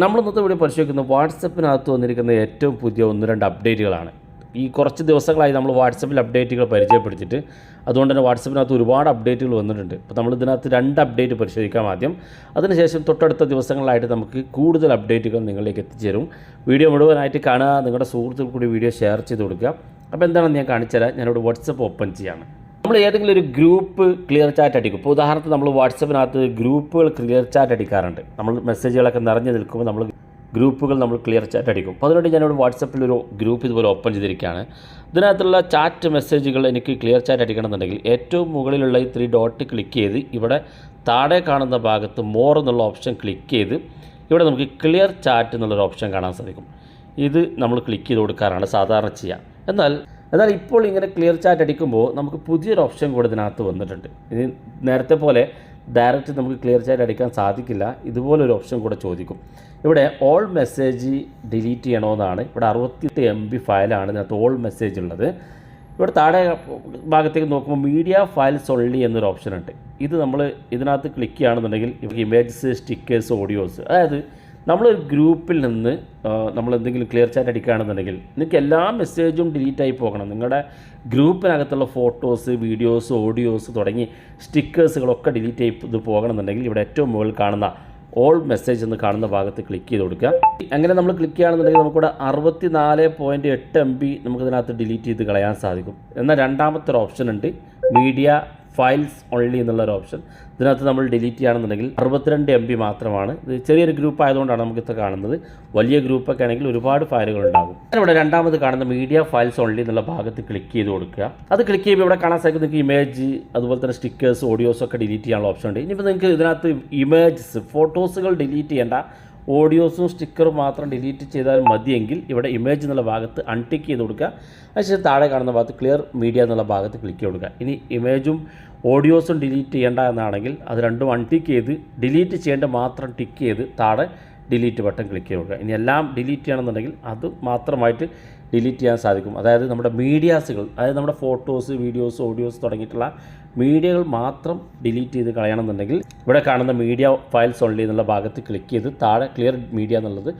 നമ്മൾ ഇന്നത്തെ വീഡിയോ പരിശോധിക്കുന്നത് വാട്സപ്പിനകത്ത് വന്നിരിക്കുന്ന ഏറ്റവും പുതിയ ഒന്ന് രണ്ട് അപ്ഡേറ്റുകളാണ്. ഈ കുറച്ച് ദിവസങ്ങളായി നമ്മൾ വാട്സപ്പിൽ അപ്ഡേറ്റുകൾ പരിചയപ്പെടുത്തിയിട്ട് അതുകൊണ്ട് തന്നെ വാട്സപ്പിനകത്ത് ഒരുപാട് അപ്ഡേറ്റുകൾ വന്നിട്ടുണ്ട്. അപ്പോൾ നമ്മൾ ഇതിനകത്ത് രണ്ട് അപ്ഡേറ്റ് പരിശോധിക്കാം ആദ്യം. അതിനുശേഷം തൊട്ടടുത്ത ദിവസങ്ങളായിട്ട് നമുക്ക് കൂടുതൽ അപ്ഡേറ്റുകൾ നിങ്ങളിലേക്ക് എത്തിച്ചേരും. വീഡിയോ മുഴുവനായിട്ട് കാണുക നിങ്ങളുടെ സുഹൃത്തുക്കൾ കൂടി വീഡിയോ ഷെയർ ചെയ്ത് കൊടുക്കുക. അപ്പോൾ എന്താണെന്ന് ഞാൻ കാണിച്ചുതരാം. ഞാനിവിടെ വാട്സപ്പ് ഓപ്പൺ ചെയ്യാണ്. നമ്മൾ ഏതെങ്കിലും ഒരു ഗ്രൂപ്പ് ക്ലിയർ ചാറ്റ് അടിക്കും. ഇപ്പോൾ ഉദാഹരണത്തിന് നമ്മൾ വാട്സപ്പിനകത്ത് ഗ്രൂപ്പുകൾ ക്ലിയർ ചാറ്റ് അടിക്കാറുണ്ട്. നമ്മൾ മെസ്സേജുകളൊക്കെ നിറഞ്ഞു നിൽക്കുമ്പോൾ നമ്മൾ ഗ്രൂപ്പുകൾ നമ്മൾ ക്ലിയർ ചാറ്റ് അടിക്കും. അപ്പോൾ അതിനുവേണ്ടി ഞാനിവിടെ വാട്സപ്പിൽ ഒരു ഗ്രൂപ്പ് ഇതുപോലെ ഓപ്പൺ ചെയ്തിരിക്കുകയാണ്. ഇതിനകത്തുള്ള ചാറ്റ് മെസ്സേജുകൾ എനിക്ക് ക്ലിയർ ചാറ്റ് അടിക്കണമെന്നുണ്ടെങ്കിൽ ഏറ്റവും മുകളിലുള്ള ഈ ത്രീ ഡോട്ട് ക്ലിക്ക് ചെയ്ത് ഇവിടെ താഴെ കാണുന്ന ഭാഗത്ത് മോർ എന്നുള്ള ഓപ്ഷൻ ക്ലിക്ക് ചെയ്ത് ഇവിടെ നമുക്ക് ക്ലിയർ ചാറ്റ് എന്നുള്ളൊരു ഓപ്ഷൻ കാണാൻ സാധിക്കും. ഇത് നമ്മൾ ക്ലിക്ക് ചെയ്ത് കൊടുക്കാറാണ് സാധാരണ ചെയ്യുക എന്നാൽ എന്നാൽ ഇപ്പോൾ ഇങ്ങനെ ക്ലിയർ ചാറ്റ് അടിക്കുമ്പോൾ നമുക്ക് പുതിയൊരു ഓപ്ഷൻ കൂടെ ഇതിനകത്ത് വന്നിട്ടുണ്ട്. ഇനി നേരത്തെ പോലെ ഡയറക്റ്റ് നമുക്ക് ക്ലിയർ ചാറ്റ് അടിക്കാൻ സാധിക്കില്ല. ഇതുപോലൊരു ഓപ്ഷൻ കൂടെ ചോദിക്കും. ഇവിടെ ഓൾ മെസ്സേജ് ഡിലീറ്റ് ചെയ്യണമെന്നാണ് ഇവിടെ അറുപത്തിയെട്ട് എം ബി ഫയലാണ് ഇതിനകത്ത് ഓൾ മെസ്സേജ് ഉള്ളത്. ഇവിടെ താഴെ ഭാഗത്തേക്ക് നോക്കുമ്പോൾ മീഡിയ ഫയൽസ് ഓൺലി എന്നൊരു ഓപ്ഷൻ ഉണ്ട്. ഇത് നമ്മൾ ഇതിനകത്ത് ക്ലിക്ക് ചെയ്യുകയാണെന്നുണ്ടെങ്കിൽ ഇമേജസ് സ്റ്റിക്കേഴ്സ് ഓഡിയോസ് അതായത് നമ്മളൊരു ഗ്രൂപ്പിൽ നിന്ന് നമ്മൾ എന്തെങ്കിലും ക്ലിയർ ചാറ്റ് അടിക്കുകയാണെന്നുണ്ടെങ്കിൽ നിങ്ങൾക്ക് എല്ലാ മെസ്സേജും ഡിലീറ്റ് ആയി പോകണം. നിങ്ങളുടെ ഗ്രൂപ്പിനകത്തുള്ള ഫോട്ടോസ് വീഡിയോസ് ഓഡിയോസ് തുടങ്ങി സ്റ്റിക്കേഴ്സുകളൊക്കെ ഡിലീറ്റ് ചെയ്ത് പോകണമെന്നുണ്ടെങ്കിൽ ഇവിടെ ഏറ്റവും മുകളിൽ കാണുന്ന ഓൾ മെസ്സേജ് എന്ന് കാണുന്ന ഭാഗത്ത് ക്ലിക്ക് ചെയ്ത് കൊടുക്കുക. അങ്ങനെ നമ്മൾ ക്ലിക്ക് ചെയ്യുകയാണെന്നുണ്ടെങ്കിൽ നമുക്കിവിടെ അറുപത്തി നാല് പോയിന്റ് എട്ട് എം ബി നമുക്കിതിനകത്ത് ഡിലീറ്റ് ചെയ്ത് കളയാൻ സാധിക്കും. എന്നാൽ രണ്ടാമത്തെ ഒരു ഓപ്ഷൻ ഉണ്ട്. മീഡിയ ഫയൽസ് ഓൺലി എന്നുള്ള ഒരു ഓപ്ഷൻ ഇതിനകത്ത് നമ്മൾ ഡിലീറ്റ് ചെയ്യുകയാണെന്നുണ്ടെങ്കിൽ അറുപത്തിരണ്ട് എം ബി മാത്രമാണ്. ഇത് ചെറിയൊരു ഗ്രൂപ്പ് ആയതുകൊണ്ടാണ് നമുക്കിത് കാണുന്നത്. വലിയ ഗ്രൂപ്പൊക്കെ ആണെങ്കിൽ ഒരുപാട് ഫയലുകൾ ഉണ്ടാകും. ഇവിടെ രണ്ടാമത് കാണുന്ന മീഡിയ ഫയൽസ് ഓൺലി എന്നുള്ള ഭാഗത്ത് ക്ലിക്ക് ചെയ്ത് കൊടുക്കുക. അത് ക്ലിക്ക് ചെയ്യുമ്പോൾ ഇവിടെ കാണാൻ സാധിക്കും നിങ്ങൾക്ക് ഇമേജ് അതുപോലെ തന്നെ സ്റ്റിക്കേഴ്സ് ഓഡിയോസ് ഒക്കെ ഡിലീറ്റ് ചെയ്യാനുള്ള ഓപ്ഷൻ ഉണ്ട്. ഇനിയിപ്പോൾ നിങ്ങൾക്ക് ഇതിനകത്ത് ഇമേജസ് ഫോട്ടോസുകൾ ഡിലീറ്റ് ചെയ്യേണ്ട ഓഡിയോസും സ്റ്റിക്കറും മാത്രം ഡിലീറ്റ് ചെയ്താൽ മതിയെങ്കിൽ ഇവിടെ ഇമേജ് എന്നുള്ള ഭാഗത്ത് അൺടിക്ക് ചെയ്ത് കൊടുക്കുക. അതിനുശേഷം താഴെ കാണുന്ന ഭാഗത്ത് ക്ലിയർ മീഡിയ എന്നുള്ള ഭാഗത്ത് ക്ലിക്ക് കൊടുക്കുക. ഇനി ഇമേജും ഓഡിയോസും ഡിലീറ്റ് ചെയ്യേണ്ട എന്നാണെങ്കിൽ അത് രണ്ടും അൺടിക്ക് ചെയ്ത് ഡിലീറ്റ് ചെയ്യേണ്ട മാത്രം ടിക്ക് ചെയ്ത് താഴെ ഡിലീറ്റ് ബട്ടൺ ക്ലിക്ക് കൊടുക്കുക. ഇനി എല്ലാം ഡിലീറ്റ് ചെയ്യണമെന്നുണ്ടെങ്കിൽ അത് മാത്രമായിട്ട് ഡിലീറ്റ് ചെയ്യാൻ സാധിക്കും. അതായത് നമ്മുടെ മീഡിയാസുകൾ അതായത് നമ്മുടെ ഫോട്ടോസ് വീഡിയോസ് ഓഡിയോസ് തുടങ്ങിയിട്ടുള്ള മീഡിയകൾ മാത്രം ഡിലീറ്റ് ചെയ്ത് കളയണമെന്നുണ്ടെങ്കിൽ ഇവിടെ കാണുന്ന മീഡിയ ഫയൽസ് ഓൺലി എന്നുള്ള ഭാഗത്ത് ക്ലിക്ക് ചെയ്ത് താഴെ ക്ലിയർ മീഡിയ എന്നുള്ളത്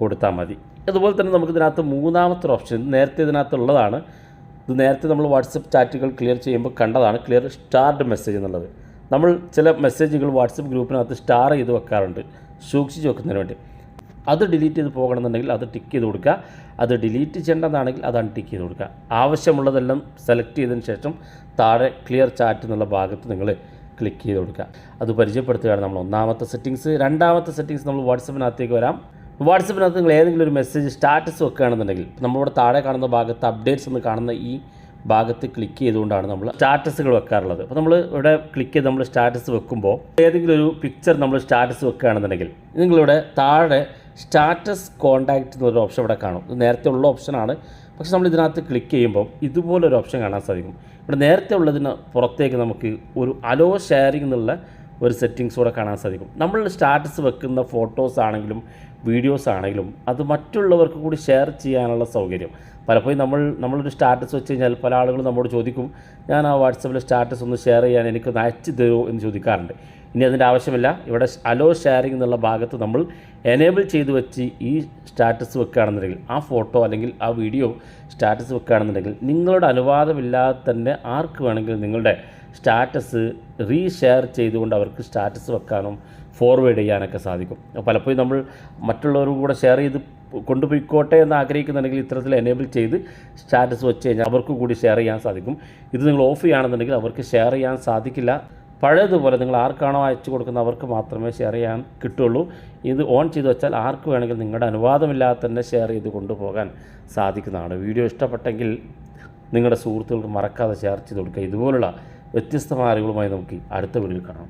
കൊടുത്താൽ മതി. അതുപോലെ തന്നെ നമുക്ക് ഇതിനകത്ത് മൂന്നാമത്തെ ഓപ്ഷൻ നേരത്തെ ഇതിനകത്തുള്ളതാണ് ഇത് നേരത്തെ നമ്മൾ വാട്സപ്പ് ചാറ്റുകൾ ക്ലിയർ ചെയ്യുമ്പോൾ കണ്ടതാണ് ക്ലിയർ സ്റ്റാർഡ് മെസ്സേജ് എന്നുള്ളത്. നമ്മൾ ചില മെസ്സേജുകൾ വാട്സപ്പ് ഗ്രൂപ്പിനകത്ത് സ്റ്റാർ ചെയ്ത് വെക്കാറുണ്ട്. സൂക്ഷിച്ച് വെക്കുന്നതിന് വേണ്ടി. അത് ഡിലീറ്റ് ചെയ്ത് പോകണമെന്നുണ്ടെങ്കിൽ അത് ടിക്ക് ചെയ്ത് കൊടുക്കുക. അത് ഡിലീറ്റ് ചെയ്യേണ്ടതാണെങ്കിൽ അത് അൺടിക്ക് ചെയ്ത് കൊടുക്കുക. ആവശ്യമുള്ളതെല്ലാം സെലക്ട് ചെയ്തതിന് ശേഷം താഴെ ക്ലിയർ ചാറ്റ് എന്നുള്ള ഭാഗത്ത് നിങ്ങൾ ക്ലിക്ക് ചെയ്ത് കൊടുക്കുക. അത് പരിചയപ്പെടുത്തുകയാണ് നമ്മൾ ഒന്നാമത്തെ സെറ്റിങ്സ് രണ്ടാമത്തെ സെറ്റിങ്സ് നമ്മൾ വാട്സപ്പിനകത്തേക്ക് വരാം. വാട്സപ്പിനകത്ത് നിങ്ങൾ ഏതെങ്കിലും ഒരു മെസ്സേജ് സ്റ്റാറ്റസ് വെക്കുകയാണെന്നുണ്ടെങ്കിൽ നമ്മളിവിടെ താഴെ കാണുന്ന ഭാഗത്ത് അപ്ഡേറ്റ്സ് എന്ന് കാണുന്ന ഈ ഭാഗത്ത് ക്ലിക്ക് ചെയ്തുകൊണ്ടാണ് നമ്മൾ സ്റ്റാറ്റസുകൾ വെക്കാറുള്ളത്. അപ്പോൾ നമ്മൾ ഇവിടെ ക്ലിക്ക് ചെയ്ത് നമ്മൾ സ്റ്റാറ്റസ് വെക്കുമ്പോൾ ഏതെങ്കിലും ഒരു പിക്ചർ നമ്മൾ സ്റ്റാറ്റസ് വെക്കുകയാണെന്നുണ്ടെങ്കിൽ നിങ്ങളിവിടെ താഴെ സ്റ്റാറ്റസ് കോൺടാക്റ്റ് എന്നൊരു ഓപ്ഷൻ ഇവിടെ കാണും. ഇത് നേരത്തെ ഉള്ള ഓപ്ഷനാണ് പക്ഷെ നമ്മൾ ഇതിനകത്ത് ക്ലിക്ക് ചെയ്യുമ്പോൾ ഇതുപോലൊരു ഓപ്ഷൻ കാണാൻ സാധിക്കും. ഇവിടെ നേരത്തെ ഉള്ളതിന് പുറത്തേക്ക് നമുക്ക് ഒരു അലോ ഷെയറിംഗ് എന്നുള്ള ഒരു സെറ്റിങ്സ് കൂടെ കാണാൻ സാധിക്കും. നമ്മൾ സ്റ്റാറ്റസ് വെക്കുന്ന ഫോട്ടോസ് ആണെങ്കിലും വീഡിയോസ് ആണെങ്കിലും അത് മറ്റുള്ളവർക്ക് കൂടി ഷെയർ ചെയ്യാനുള്ള സൗകര്യം. പലപ്പോഴും നമ്മൾ നമ്മളൊരു സ്റ്റാറ്റസ് വെച്ച് കഴിഞ്ഞാൽ പല ആളുകളും നമ്മോട് ചോദിക്കും ഞാൻ ആ വാട്സപ്പിൽ സ്റ്റാറ്റസ് ഒന്ന് ഷെയർ ചെയ്യാൻ എനിക്കൊന്ന് അയച്ചു തരുമോ? എന്ന് ചോദിക്കാറുണ്ട്. ഇനി അതിന്റെ ആവശ്യമില്ല. ഇവിടെ അലോ ഷെയറിംഗ് എന്നുള്ള ഭാഗത്ത് നമ്മൾ എനേബിൾ ചെയ്ത് വെച്ച് ഈ സ്റ്റാറ്റസ് വെക്കുകയാണെന്നുണ്ടെങ്കിൽ ആ ഫോട്ടോ അല്ലെങ്കിൽ ആ വീഡിയോ സ്റ്റാറ്റസ് വെക്കുകയാണെന്നുണ്ടെങ്കിൽ നിങ്ങളുടെ അനുവാദമില്ലാതെ തന്നെ ആർക്ക് വേണമെങ്കിലും നിങ്ങളുടെ സ്റ്റാറ്റസ് റീഷെയർ ചെയ്തുകൊണ്ട് അവർക്ക് സ്റ്റാറ്റസ് വെക്കാനും ഫോർവേഡ് ചെയ്യാനൊക്കെ സാധിക്കും. പലപ്പോഴും നമ്മൾ മറ്റുള്ളവരും കൂടെ ഷെയർ ചെയ്ത് കൊണ്ടുപോയിക്കോട്ടെ എന്ന് ആഗ്രഹിക്കുന്നുണ്ടെങ്കിൽ ഇത്തരത്തിൽ എനേബിൾ ചെയ്ത് സ്റ്റാറ്റസ് വെച്ച് കഴിഞ്ഞാൽ അവർക്ക് കൂടി ഷെയർ ചെയ്യാൻ സാധിക്കും. ഇത് നിങ്ങൾ ഓഫ് ചെയ്യുകയാണെന്നുണ്ടെങ്കിൽ അവർക്ക് ഷെയർ ചെയ്യാൻ സാധിക്കില്ല. പഴയതുപോലെ നിങ്ങൾ ആർക്കാണോ അയച്ചു കൊടുക്കുന്നത് അവർക്ക് മാത്രമേ ഷെയർ ചെയ്യാൻ കിട്ടുള്ളൂ. ഇത് ഓൺ ചെയ്ത് വെച്ചാൽ ആർക്ക് വേണമെങ്കിൽ നിങ്ങളുടെ അനുവാദമില്ലാതെ തന്നെ ഷെയർ ചെയ്ത് കൊണ്ടുപോകാൻ സാധിക്കുന്നതാണ്. വീഡിയോ ഇഷ്ടപ്പെട്ടെങ്കിൽ നിങ്ങളുടെ സുഹൃത്തുക്കൾക്ക് മറക്കാതെ ഷെയർ ചെയ്ത് കൊടുക്കുക. ഇതുപോലുള്ള വ്യത്യസ്തമായ അറിവുകളുമായി നമുക്ക് അടുത്ത വീഡിയോയിൽ കാണാം.